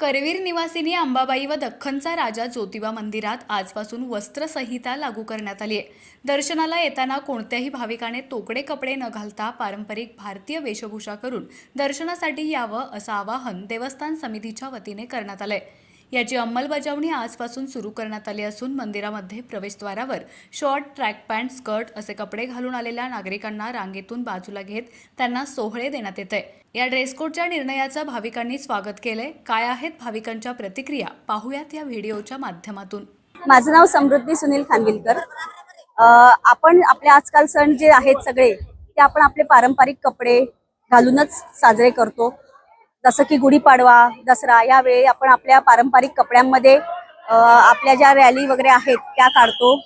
करवीर निवासिनी अंबाबाई व दख्खनचा राजा ज्योतिबा मंदिरात आजपासून वस्त्रसंहिता लागू करण्यात आली आहे. दर्शनाला येताना कोणत्याही भाविकाने तोकडे कपडे न घालता पारंपरिक भारतीय वेशभूषा करून दर्शनासाठी यावं असं आवाहन देवस्थान समितीच्या वतीने करण्यात आलं आहे याची अंमलबजावणी आजपासून सुरू करण्यात आली असून मंदिरामध्ये प्रवेशद्वारावर शॉर्ट ट्रॅक पॅन्ट स्कर्ट असे कपडे घालून आलेल्या नागरिकांना रांगेतून बाजूला घेत त्यांना सोहळे देण्यात येते. या ड्रेस कोडच्या निर्णयाचं भाविकांनी स्वागत केलंय. काय आहेत भाविकांच्या प्रतिक्रिया? पाहूयात या व्हिडिओच्या माध्यमातून. माझं नाव समृद्धी सुनील खानविलकर. आपण आपले आजकाल सण जे आहेत सगळे ते आपण आपले पारंपरिक कपडे घालूनच साजरे करतो. जसं की गुढीपाडवा दसरा यावेळी आपण आपल्या पारंपरिक कपड्यांमध्ये आपल्या ज्या रॅली वगैरे आहेत त्या काढतो.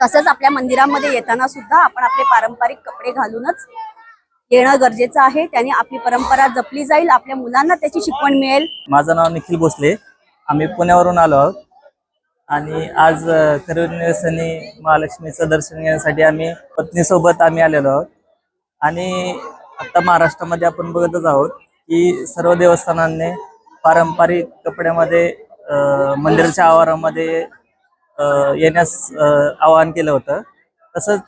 तसंच आपल्या मंदिरामध्ये येताना सुद्धा आपण आपले पारंपरिक कपडे घालूनच येणं गरजेचं आहे. त्याने आपली परंपरा जपली जाईल आपल्या मुलांना त्याची शिकवण मिळेल. माझं नाव निखिल भोसले. आम्ही पुण्यावरून आलो आहोत. आणि आज अ, महालक्ष्मीचं दर्शन घेण्यासाठी आम्ही पत्नीसोबत आम्ही आलेलो आहोत. आणि आता महाराष्ट्रामध्ये आपण बघतच आहोत. की सर्व देवस्थानांनी पारंपरिक कपड्यामध्ये अ, मंदिराच्या आवारामध्ये अ, येण्यास आवाहन केलं होतं. तसंच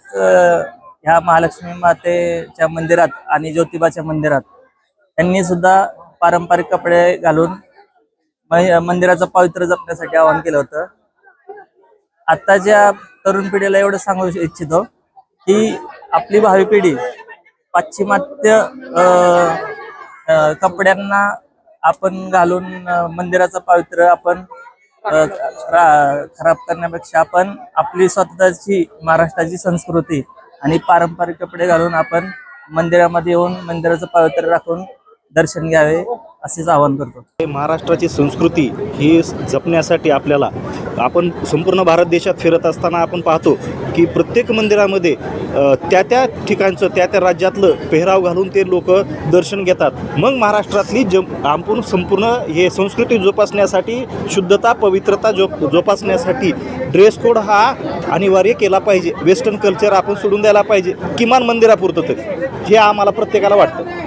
ह्या महालक्ष्मी मातेच्या मंदिरात आणि ज्योतिबाच्या मंदिरात त्यांनी सुद्धा पारंपरिक कपडे घालून मंदिराचं पावित्र्य जपण्यासाठी आवाहन केलं होतं. आत्ताच्या तरुण पिढीला एवढं सांगू इच्छितो की आपली भावी पिढी पाश्चिमात्य कपड्यांना आपण घालून मंदिराचं पावित्र्य आपण खराब करण्यापेक्षा आपण आपली स्वतःची महाराष्ट्राची संस्कृती आणि पारंपरिक कपडे घालून आपण मंदिरामध्ये येऊन मंदिराचं पावित्र्य राखून दर्शन घ्यावे असेच आवाहन करतो. हे महाराष्ट्राची संस्कृती ही जपण्यासाठी आपल्याला आपण संपूर्ण भारत देशात फिरत असताना आपण पाहतो की प्रत्येक मंदिरामध्ये त्या त्या ठिकाणचं त्या त्या राज्यातलं पेहराव घालून ते लोक दर्शन घेतात. मग महाराष्ट्रातली जम आपण संपूर्ण हे संस्कृती जोपासण्यासाठी शुद्धता पवित्रता जो जोपासण्यासाठी ड्रेस कोड हा अनिवार्य केला पाहिजे. वेस्टर्न कल्चर आपण सोडून द्यायला पाहिजे. किमान मंदिरापुरतं तरी. हे आम्हाला प्रत्येकाला वाटतं.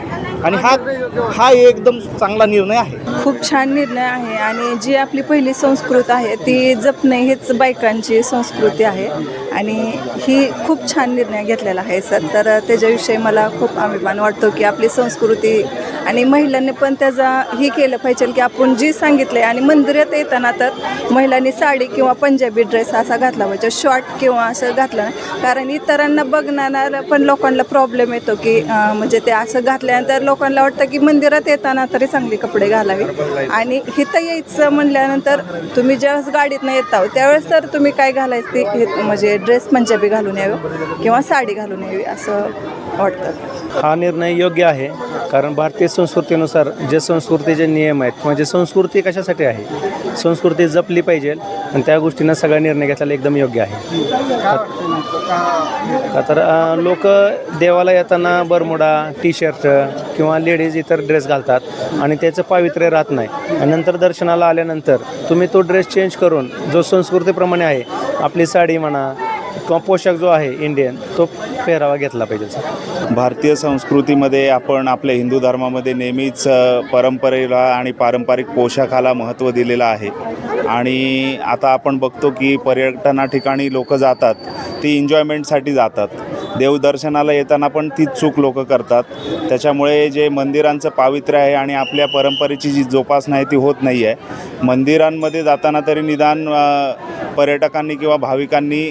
आणि हा हा एकदम चांगला निर्णय आहे. खूप छान निर्णय आहे आणि जी आपली पहिली संस्कृत आहे ती जपणे हीच बायकांची संस्कृती आहे. आणि ही खूप छान निर्णय घेतलेला आहे सर. तर त्याच्याविषयी मला खूप अभिमान वाटतो की आपली संस्कृती आणि महिलांनी पण त्याचा ही केलं पाहिजे की आपण जी सांगितलं आहे आणि मंदिरात येताना तर महिलांनी साडी किंवा पंजाबी ड्रेस असा घातला पाहिजे शॉर्ट किंवा असं घातलं नाही. कारण इतरांना बघणाऱ्या पण लोकांना प्रॉब्लेम येतो की म्हणजे ते असं घातल्यानंतर लोकांना वाटतं की मंदिरात येताना तरी चांगली कपडे घालावे. आणि हिथं यायचं म्हणल्यानंतर तुम्ही ज्यावेळेस गाडीतनं येता त्यावेळेस तर तुम्ही काय घालायचं ते हे म्हणजे ड्रेस पंजाबी घालून यावं किंवा साडी घालून यावी असं वाटतं. हा निर्णय योग्य आहे. कारण भारतीय संस्कृतीनुसार जे संस्कृतीचे नियम आहेत किंवा जे संस्कृती कशासाठी आहे संस्कृती जपली पाहिजे आणि त्या गोष्टीनं सगळा निर्णय घेतलेला एकदम योग्य आहे. का तर लोक देवाला येताना बरमुडा टी शर्ट किंवा लेडीज इतर ड्रेस घालतात आणि त्याचं पावित्र्य राहत नाही. आणि नंतर दर्शनाला आल्यानंतर तुम्ही तो ड्रेस चेंज करून जो संस्कृतीप्रमाणे आहे आपली साडी म्हणा किंवा पोशाख जो आहे इंडियन तो पेहरावा घेतला पाहिजे सर भारतीय संस्कृतीमध्ये आपण आपल्या हिंदू धर्मामध्ये नेहमीच परंपरेला आणि पारंपरिक पोशाखाला महत्त्व दिलेलं आहे. आणि आता आपण बघतो की पर्यटना ठिकाणी लोक जातात ती एन्जॉयमेंटसाठी जातात. देवदर्शनाला येताना पण तीच चूक लोक करतात. त्याच्यामुळे जे मंदिरांचं पावित्र्य आहे आणि आपल्या परंपरेची जी जोपासना आहे ती होत नाही आहे मंदिरांमध्ये जाताना तरी निदान पर्यटकांनी किंवा भाविकांनी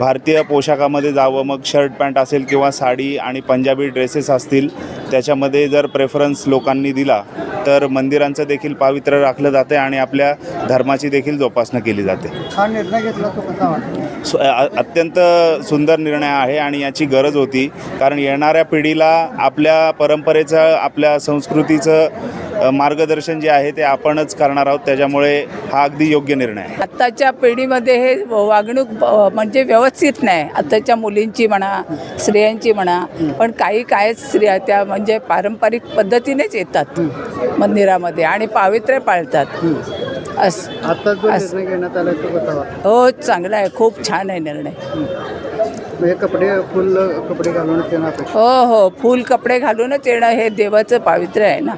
भारतीय पोशाखामध्ये जावं मग शर्ट पॅन्ट असेल किंवा साडी आणि पंजाबी ड्रेसेस असतील त्याच्यामध्ये जर प्रेफरन्स लोकांनी दिला तर मंदिरांचं देखील पावित्र्य राखलं जाते आणि आपल्या धर्माची देखील जोपासना केली जाते. हा निर्णय घेतला तो कसा सु- अत्यंत सुंदर निर्णय आहे आणि याची गरज होती कारण येणाऱ्या पिढीला आपल्या परंपरेचं आपल्या संस्कृतीचं मार्गदर्शन जे आहे ते आपणच करणार आहोत. त्याच्यामुळे हा अगदी योग्य निर्णय आहे. आत्ताच्या पिढीमध्ये हे वागणूक म्हणजे व्यवस्थित नाही. आत्ताच्या मुलींची म्हणा स्त्रियांची म्हणा पण काही काय स्त्रिया त्या म्हणजे पारंपरिक पद्धतीनेच येतात मंदिरामध्ये आणि पावित्र्य पाळतात. अस आता जो अस- निर्णय घेण्यात आला तो कसा वाटतो हो चांगला आहे. खूप छान आहे निर्णय. म्हणजे कपडे फुल कपडे घालून येणं अपेक्षा हो हो. फुल कपडे घालूनच येणं हे देवाचं पावित्र्य आहे ना.